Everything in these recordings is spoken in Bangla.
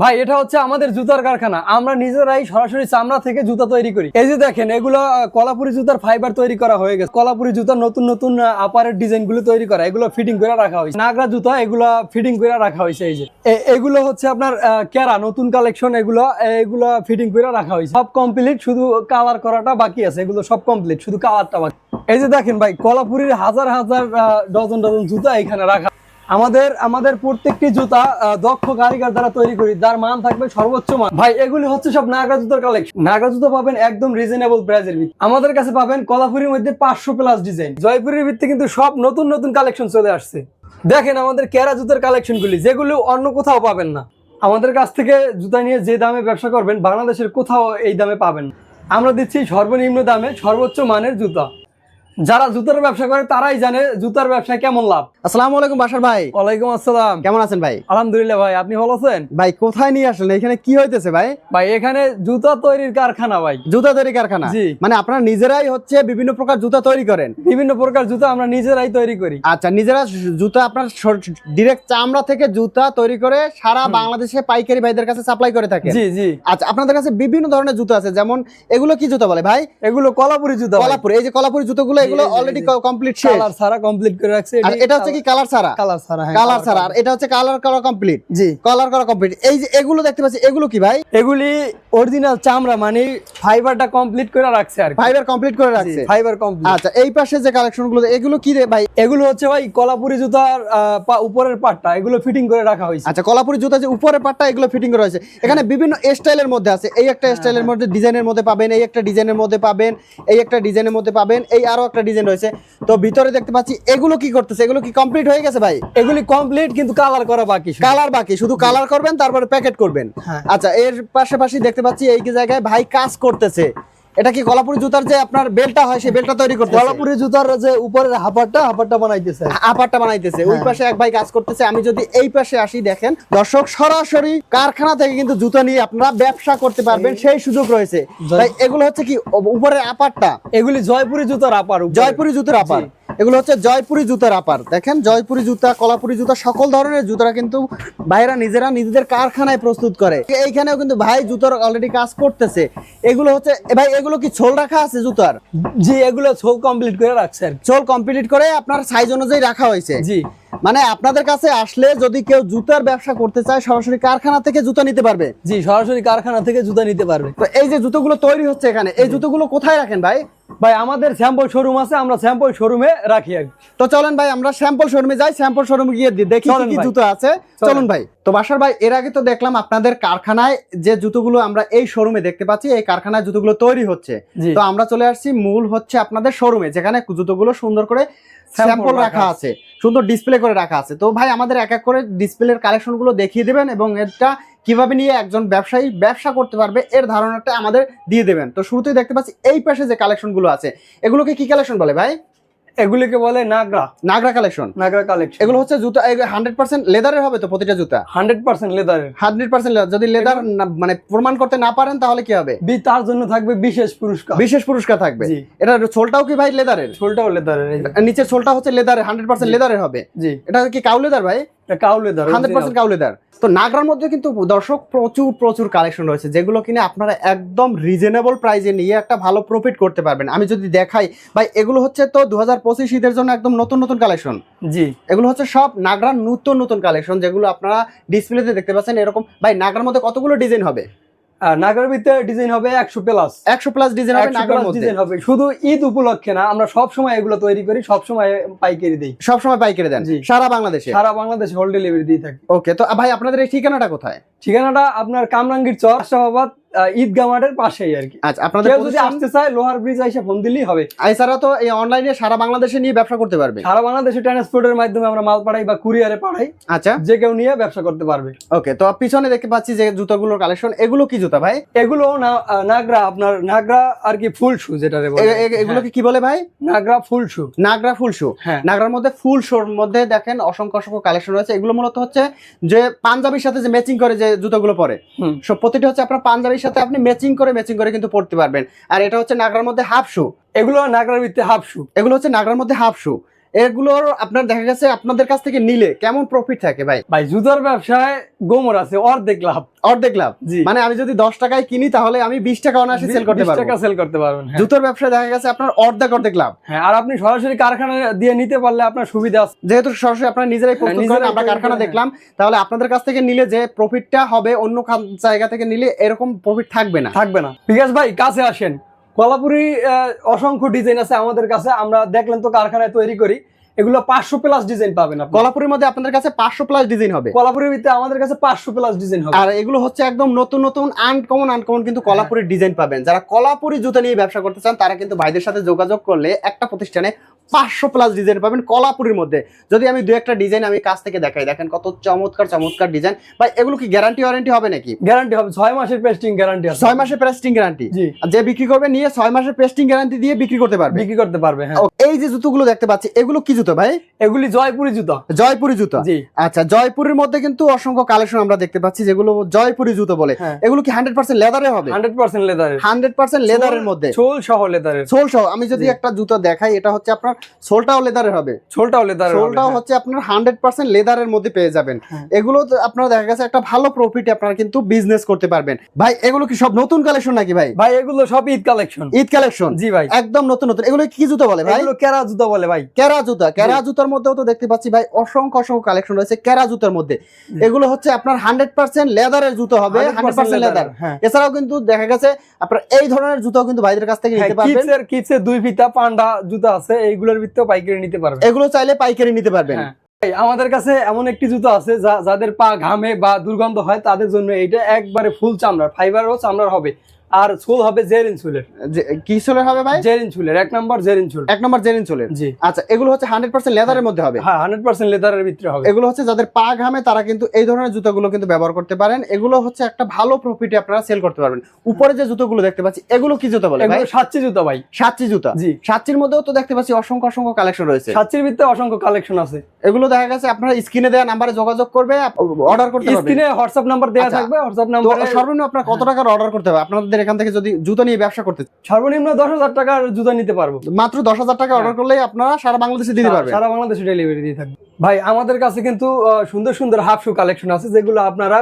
ভাই, এটা হচ্ছে আমাদের জুতার কারখানা। আমরা নিজেরাই সরাসরি চামড়া থেকে জুতা তৈরি করি। এই যে দেখেন, এগুলো কলাপুরি জুতার ফাইবার তৈরি করা হয়ে গেছে। কলাপুরি জুতার নতুন নতুন আপারের ডিজাইনগুলো তৈরি করা। এগুলো ফিটিং করে রাখা হয়েছে। নাগরা জুতা, এগুলো ফিটিং করে রাখা হয়েছে এই যে। এগুলো হচ্ছে আপনার কেরা, নতুন কালেকশন এগুলো এগুলো ফিটিং করে রাখা হয়েছে। সব কমপ্লিট শুধু কালার করাটা বাকি আছে। এগুলো সব কমপ্লিট শুধু কালারটা বাকি। এই যে দেখেন ভাই, কলাপুরির হাজার হাজার ডজন ডজন জুতা এখানে রাখা আমাদের আমাদের প্রত্যেকটি জুতা দক্ষ কারিগর দ্বারা তৈরি করি, যার মান থাকবে সর্বোচ্চ মান। ভাই, এগুলি হচ্ছে সব নাগরা জুতার কালেকশন নাগরা জুতো পাবেন একদম রিজনেবল প্রাইসের ভিত্তি আমাদের কাছে পাবেন কলাপুরির মধ্যে পাঁচশো প্লাস ডিজাইন জয়পুরের ভিত্তি কিন্তু সব নতুন নতুন কালেকশন চলে আসছে। দেখেন আমাদের কেরা জুতার কালেকশনগুলি যেগুলো অন্য কোথাও পাবেন না। আমাদের কাছ থেকে জুতা নিয়ে যে দামে ব্যবসা করবেন, বাংলাদেশের কোথাও এই দামে পাবেন আমরা দিচ্ছি সর্বনিম্ন দামে সর্বোচ্চ মানের জুতা। যারা জুতার ব্যবসা করে তারাই জানে জুতার ব্যবসায় কেমন লাভ। আসসালামু আলাইকুম বাসার ভাই। ওয়ালাইকুম আসসালাম। কেমন আছেন ভাই? আলহামদুলিল্লাহ ভাই আপনি ভালো আছেন? ভাই কোথায় নিয়ে আসলেন? এখানে কি হইতেছে ভাই? ভাই এখানে জুতা তৈরির কারখানা ভাই। জুতা তৈরি কারখানা? জি। মানে আপনারা নিজেরাই হচ্ছে বিভিন্ন প্রকার জুতা তৈরি করেন? বিভিন্ন প্রকার জুতা আমরা নিজেরাই তৈরি করি। আচ্ছা নিজেরা জুতা আপনার ডিরেক্ট চামড়া থেকে জুতা তৈরি করে সারা বাংলাদেশে পাইকারি ভাইদের কাছে সাপ্লাই করে থাকে জি জি। আচ্ছা আপনাদের কাছে বিভিন্ন ধরনের জুতা আছে যেমন এগুলো কি জুতা বলে ভাই? এগুলো কলাপুরি জুতা কলাপুর এই যে কলাপুরি জুতোগুলো এগুলো অলরেডি কমপ্লিট শেষ। কালার ছাড়া কমপ্লিট করে রাখছে আর এটা হচ্ছে কি কালার ছাড়া? কালার ছাড়া হ্যাঁ কালার ছাড়া। আর এটা হচ্ছে কালার করা কমপ্লিট জি। কালার করা কমপ্লিট এই যে এগুলো দেখতে পাচ্ছি এগুলো কি ভাই? এগুলি অরিজিনাল চামড়া মানে ফাইবারটা কমপ্লিট করে রাখছে আর ফাইবার কমপ্লিট করে রাখছে। ফাইবার কমপ্লিট আচ্ছা এই পাশে যে কালেকশনগুলো এগুলো কি রে ভাই? এগুলো হচ্ছে ভাই কলাপুরি জুতার উপরের পাটটা এগুলো ফিটিং করে রাখা হয়েছে। আচ্ছা কলাপুরি জুতা যে উপরে পাটটা এগুলো ফিটিং করা হয়েছে। এখানে বিভিন্ন স্টাইলের মধ্যে আছে। এই একটা স্টাইলের মধ্যে ডিজাইনের মধ্যে পাবেন এই একটা ডিজাইনের মধ্যে পাবেন এই একটা ডিজাইনের মধ্যে পাবেন এই আরও একটা ডিজাইন রয়েছে। তো ভিতরে দেখতে পাচ্ছি এগুলো কি করতেছে? এগুলো কি কমপ্লিট হয়ে গেছে ভাই? এগুলি কমপ্লিট কিন্তু কালার করা বাকি কালার বাকি শুধু কালার করবেন তারপরে প্যাকেট করবেন। হ্যাঁ। আচ্ছা এর পাশাপাশি দেখতে পাচ্ছি এই কি জায়গায় ভাই কাজ করতেছে। এটা কি কলাপুরি জুতার যে আপনার বেলটা হয় সেই বেলটা তৈরি করতে কলাপুরি জুতার যে উপরের হাফারটা হাফারটা বানাইতেছে। আপারটা বানাইতেছে। ওই হ্যাঁ। পাশে এক ভাই কাজ করতেছে। আমি যদি এই পাশে আসি দেখেন দর্শক সরাসরি কারখানা থেকে কিন্তু জুতা নিয়ে আপনারা ব্যবসা করতে পারবেন সেই সুযোগ রয়েছে। তাই এগুলো হচ্ছে কি উপরের আপারটা? এগুলি জয়পুরি জুতার আপার। জয়পুরি জুতার আপার। এগুলো হচ্ছে জয়পুরি জুতার আপার। দেখেন জয়পুরি জুতা কলাপুরি জুতা সকল ধরনের জুতারা কিন্তু ভাইরা নিজেরা নিজেদের কারখানায় প্রস্তুত করে। এইখানেও কিন্তু ভাই জুতোর অলরেডি কাজ করতেছে। এগুলো হচ্ছে ভাই এগুলো কি ছোল রাখা আছে জুতার? জি এগুলো ছোল কমপ্লিট করে রাখছে ছোল কমপ্লিট করে আপনার সাইজ অনুযায়ী রাখা হয়েছে। জি। মানে আপনাদের কাছে আসলে যদি কেউ জুতার ব্যবসা করতে চায় সরাসরি কারখানা থেকে জুতা নিতে পারবে। জি সরাসরি কারখানা থেকে জুতা নিতে পারবে। তো এই যে জুতোগুলো তৈরি হচ্ছে এখানে এই জুতোগুলো কোথায় রাখেন ভাই? ভাই আমাদের স্যাম্পল শোরুম আছে আমরা স্যাম্পল শোরুমে রাখি তো চলেন ভাই আমরা স্যাম্পল শোরুমে যাই স্যাম্পল শোরুমে গিয়ে দি- দেখি কি। জুতো আছে। চলুন। ভাই। তো বাসার ভাই এর আগে তো দেখলাম আপনাদের কারখানায় যে জুতোগুলো আমরা এই শোরুমে দেখতে পাচ্ছি এই কারখানায় জুতোগুলো তৈরি হচ্ছে। তো আমরা চলে আসছি মূল হচ্ছে আপনাদের শোরুমে যেখানে জুতোগুলো সুন্দর করে স্যাম্পল রাখা রাখা আছে। সুন্দর ডিসপ্লে করে রাখা আছে। তো ভাই আমাদের এক এক করে ডিসপ্লের কালেকশনগুলো দেখিয়ে দেবেন এবং এটা কীভাবে নিয়ে একজন ব্যবসায়ী ব্যবসা করতে পারবে এর ধারণাটা আমাদের দিয়ে দেবেন। তো শুরুতেই দেখতে পাচ্ছি এই পাশে যে কালেকশনগুলো আছে এগুলোকে কি কালেকশন বলে ভাই? এগুলিকে বলে নাগরা। নাগরা কালেকশন নাগরা কালেকশন এগুলো হচ্ছে জুতা হান্ড্রেড পার্সেন্ট লেদারের হবে তো প্রতিটা জুতা? হান্ড্রেড পার্সেন্ট লেদারের হান্ড্রেড পার্সেন্ট যদি লেদার মানে প্রমাণ করতে না পারেন তাহলে কি হবে? বি তার জন্য থাকবে বিশেষ পুরস্কার। বিশেষ পুরস্কার থাকবে। এটা ছোলটাও কি ভাই লেদারের ছোলটাও লেদারের। নিচের ছোলটা হচ্ছে লেদারের হান্ড্রেড পার্সেন্ট লেদারের হবে। জি। এটা কি কাউ লেদার ভাই? Leather hundred cow leather. তো নাগরার মধ্যে কিন্তু দর্শক প্রচুর প্রচুর কালেকশন রয়েছে যেগুলো কিনে আপনারা একদম রিজনেবল প্রাইজে নিয়ে একটা ভালো প্রফিট করতে পারবেন। আমি যদি দেখাই ভাই এগুলো হচ্ছে তো দু হাজার পঁচিশ ঈদের জন্য একদম নতুন নতুন কালেকশন জি। এগুলো হচ্ছে সব নাগরার নতুন নতুন কালেকশন যেগুলো আপনারা ডিসপ্লেতে দেখতে পাচ্ছেন এরকম। ভাই নাগরার মধ্যে কতগুলো ডিজাইন হবে? নাগরার ডিজাইন হবে একশো প্লাস একশো প্লাস ডিজাইন হবে ডিজাইন হবে। শুধু ঈদ উপলক্ষে না আমরা সব সময় এগুলো তৈরি করি সব সময় পাইকারি দিই। সব সময় পাইকারি দেন। সারা বাংলাদেশে? সারা বাংলাদেশে হোল ডেলিভারি দিয়ে থাকি। ওকে তো ভাই আপনাদের এই ঠিকানাটা কোথায়? ঠিকানাটা আপনার কামরাঙ্গীর চর আহ, মাঠের পাশেই আর কি। আচ্ছা আপনাদের কেউ যদি আসতে চায় লোহার ব্রিজ এসে ফোন দিলেই হবে। এছাড়া তো এই অনলাইনে সারা বাংলাদেশে নিয়ে ব্যবসা করতে পারবে। সারা বাংলাদেশে ট্রান্সপোর্টের মাধ্যমে আমরা মাল পাঠাই বা কুরিয়ারে পাঠাই। আচ্ছা। যে কেউ নিয়ে ব্যবসা করতে পারবে। ওকে তো পিছনে দেখতে পাচ্ছি যে জুতাগুলোর কালেকশন এগুলো কি জুতা ভাই? এগুলো নাগরা আপনার নাগরা আর কি ফুল শু যেটা এগুলোকে কি বলে ভাই? নাগরা ফুল শু নাগরা ফুল শু হ্যাঁ। নাগরার মধ্যে ফুল শোর মধ্যে দেখেন অসংখ্য অসংখ্য কালেকশন রয়েছে। এগুলো মূলত হচ্ছে যে পাঞ্জাবির সাথে যে ম্যাচিং করে যে জুতাগুলো পরে। সো সব প্রতিটা হচ্ছে আপনার পাঞ্জাবির সাথে আপনি ম্যাচিং করে ম্যাচিং করে কিন্তু পড়তে পারবেন। আর এটা হচ্ছে নাগরার মধ্যে হাফ শু এগুলো নাগরার ভিত্তি হাফ শু এগুলো হচ্ছে নাগরার মধ্যে হাফ শু এগুলোর আপনার দেখা গেছে আপনাদের কাছ থেকে নিলে কেমন প্রফিট থাকে ভাই? ভাই জুতার ব্যবসায় গোমর আছে অর্ধেক লাভ। অর্ধেক লাভ? মানে আমি যদি দশ টাকায় কিনি তাহলে আমি বিশ টাকা অনায়াসে সেল করতে 20 পারব। টাকা সেল করতে পারবেন হ্যাঁ। জুতোর ব্যবসায় দেখা গেছে আপনার অর্ধেক অর্ধেক লাভ। হ্যাঁ আর আপনি সরাসরি কারখানা দিয়ে নিতে পারলে আপনার সুবিধা আছে। যেহেতু সরাসরি আপনারা নিজেরাই প্রস্তুত হ্যাঁ, করেন আমরা কারখানা দেখলাম তাহলে আপনাদের কাছ থেকে নিলে যে প্রফিটটা হবে অন্য জায়গা থেকে নিলে এরকম প্রফিট থাকবে না। থাকবে না। বিকাশ ভাই কাছে আসেন। কলাপুরি অসংখ্য ডিজাইন আছে আমাদের কাছে। আমরা দেখলেন তো কারখানায় তৈরি করি। এগুলো পাঁচশো প্লাস ডিজাইন পাবেন কলাপুরের মধ্যে আপনাদের কাছে পাঁচশো প্লাস ডিজাইন হবে। কলাপুরের ভিতরে আমাদের কাছে পাঁচশো প্লাস ডিজাইন হবে। আর এগুলো হচ্ছে একদম নতুন নতুন আনকমন আনকমন কিন্তু কলাপুরের ডিজাইন পাবেন। যারা কলাপুরি জুতো নিয়ে ব্যবসা করতে চান তারা কিন্তু ভাইদের সাথে যোগাযোগ করলে একটা প্রতিষ্ঠানে পাঁচশো প্লাস ডিজাইন পাবেন কলাপুরির মধ্যে। যদি আমি দু একটা ডিজাইন আমি কাছ থেকে দেখাই দেখেন কত চমৎকার চমৎকার ডিজাইন ভাই এগুলো কি গ্যারান্টি ওয়ারেন্টি হবে নাকি? গ্যারান্টি হবে। ছয় মাসের পেস্টিং গ্যারান্টি ছয় মাসের পেস্টিং গ্যারান্টি যে বিক্রি করবে নিয়ে ছয় মাসের পেস্টিং গ্যারান্টি দিয়ে বিক্রি করতে পারবে। বিক্রি করতে পারবে হ্যাঁ। এই যে জুতোগুলো দেখতে পাচ্ছি এগুলো কি জুতো? ভাই? এগুলি জয়পুরি জুতা। জয়পুরি জুতো? আচ্ছা জয়পুরের মধ্যে কিন্তু অসংখ্য কালেকশন আমরা দেখতে পাচ্ছি যেগুলো জয়পুরি জুতো বলে। হ্যাঁ। এগুলো কি হান্ড্রেড পার্সেন্ট লেদারে হবে? হান্ড্রেড পার্সেন্ট লেদারের হান্ড্রেড পার্সেন্ট লেদারের মধ্যে। ছোল সহ লেদারের সোল সহ আমি যদি একটা জুতো দেখাই এটা হচ্ছে আপনার সোলটাও লেদারের হবে। ছোলটাও লেদারের হবে, সোলটাও। হচ্ছে আপনার হান্ড্রেড পার্সেন্ট লেদারের মধ্যে পেয়ে যাবেন। হ্যাঁ। এগুলো আপনার দেখা গেছে একটা ভালো প্রফিট আপনারা কিন্তু বিজনেস করতে পারবেন। ভাই এগুলো কি সব নতুন কালেকশন নাকি ভাই? ভাই এগুলো সব ঈদ কালেকশন ঈদ কালেকশন জি ভাই। একদম নতুন নতুন। এগুলো কি জুতো বলে ভাই? এগুলো কেরা জুতো বলে ভাই? ক্যারা জুতা? ক্যারা জুতার মধ্যেও তো দেখতে পাচ্ছি ভাই অসংখ্য অসংখ্য কালেকশন রয়েছে ক্যারা জুতার মধ্যে। এগুলো হচ্ছে আপনার হান্ড্রেড পার্সেন্ট লেদারের জুতো হবে হান্ড্রেড পার্সেন্ট লেদার হ্যাঁ। এছাড়াও কিন্তু দেখা গেছে আপনার এই ধরনের জুতো কিন্তু ভাইদের কাছ থেকে নিতে পারবেন। কিডসের দুই ফিতা পান্ডা জুতো আছে এইগুলোর ভিতরেও পাইকারি নিতে পারবে এগুলো চাইলে পাইকারি নিতে পারবেন। হ্যাঁ। ভাই, আমাদের কাছে এমন একটি জুতো আছে যা- যাদের পা ঘামে বা দুর্গন্ধ হয় তাদের জন্য এইটা একবারে ফুল চামড়ার ফাইবারও চামড়ার হবে। আর সোল হবে জেরিন চুলের। কি সোলের হবে ভাই? জেরিন চুলের এক নম্বর জেরিন চুল। এক নম্বর জেরিন সোলের জি। আচ্ছা এগুলো হচ্ছে হান্ড্রেড পার্সেন্ট লেদারের মধ্যে হবে? হ্যাঁ হান্ড্রেড পার্সেন্ট লেদারের ভিতরে হবে। এগুলো হচ্ছে যাদের পা ঘামে তারা কিন্তু এই ধরনের জুতোগুলো কিন্তু ব্যবহার করতে পারেন। এগুলো হচ্ছে একটা ভালো প্রফিটে আপনারা সেল করতে পারবেন। উপরে যে জুতোগুলো দেখতে পাচ্ছি এগুলো কি জুতো বলে ভাই? সাতচি জুতা ভাই। সাতচি জুতা? জি। সাতচির মধ্যেও তো দেখতে পাচ্ছি অসংখ্য অসংখ্য কালেকশন রয়েছে। সাতচির ভিতরে অসংখ্য কালেকশন আছে। এগুলো দেখা গেছে আপনারা স্ক্রিনে দেওয়া নাম্বারে যোগাযোগ করবে অর্ডার করতে পারবেন। স্ক্রিনে হোয়াটসঅ্যাপ নাম্বার দেওয়া। থাকবে হোয়াটসঅ্যাপ নাম্বারে সর্বনিম্ন আপনার কত টাকার অর্ডার করতে হবে? আপনাদের এখান থেকে যদি জুতো নিয়ে ব্যবসা করতে সর্বনিম্ন দশ হাজার টাকার জুতা নিতে পারব। মাত্র দশ হাজার টাকা অর্ডার করলেই আপনারা সারা বাংলাদেশে দিতে পারবেন। সারা বাংলাদেশে ডেলিভারি দিয়ে থাকবে। ভাই আমাদের কাছে কিন্তু সুন্দর সুন্দর হাফ শু কালেকশন আছে যেগুলো আপনারা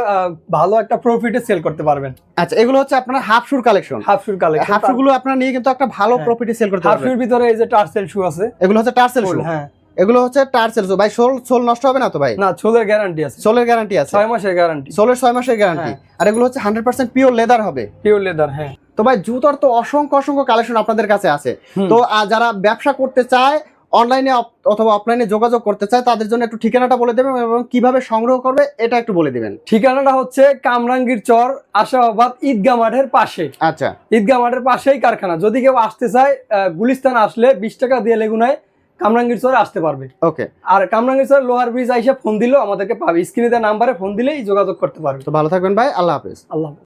ভালো একটা প্রফিটে সেল করতে পারবেন। আচ্ছা এগুলো হচ্ছে আপনার half shoe collection half shoe collection হাফগুলো আপনারা নিয়ে কিন্তু একটা ভালো হ্যাঁ। প্রফিটে সেল করতে পারবেন। হাফ শুর ভিতরে এই যে টার্সেল শু আছে। এগুলো হচ্ছে টার্সেল শু হ্যাঁ। এগুলো হচ্ছে টার্সেল শু ভাই সোল সোল নষ্ট হবে না তো ভাই? না ছোলের গ্যারান্টি আছে। সোলের গ্যারান্টি আছে। ছয় মাসের গ্যারান্টি সোলের ছয় মাসের গ্যারান্টি। আর এগুলো হচ্ছে হান্ড্রেড পার্সেন্ট পিওর লেদার হবে। পিওর লেদার হ্যাঁ। তো ভাই জুতোর তো অসংখ্য অসংখ্য কালেকশন আপনাদের কাছে আছে। তো যারা ব্যবসা করতে চায় অনলাইনে অথবা অফলাইনে যোগাযোগ করতে চায় তাদের জন্য একটু ঠিকানাটা বলে দেবেন এবং কীভাবে সংগ্রহ করবে এটা একটু বলে দিবেন। ঠিকানাটা হচ্ছে কামরাঙ্গীর চর আশাবাদ ঈদগাহ মাঠের পাশে। আচ্ছা। ঈদগাহ মাঠের পাশেই কারখানা। যদি কেউ আসতে চায় গুলিস্তান আসলে বিশ টাকা দিয়ে লেগুনায় কামরাঙ্গীর চরে আসতে পারবে। ওকে। আর কামরাঙ্গীর চর লোহার ব্রিজ আইসা ফোন দিলেও আমাদেরকে পাবে। স্ক্রিনে দেওয়া নাম্বারে ফোন দিলেই যোগাযোগ করতে পারবে। তো ভালো থাকবেন ভাই আল্লাহ হাফেজ। আল্লাহ।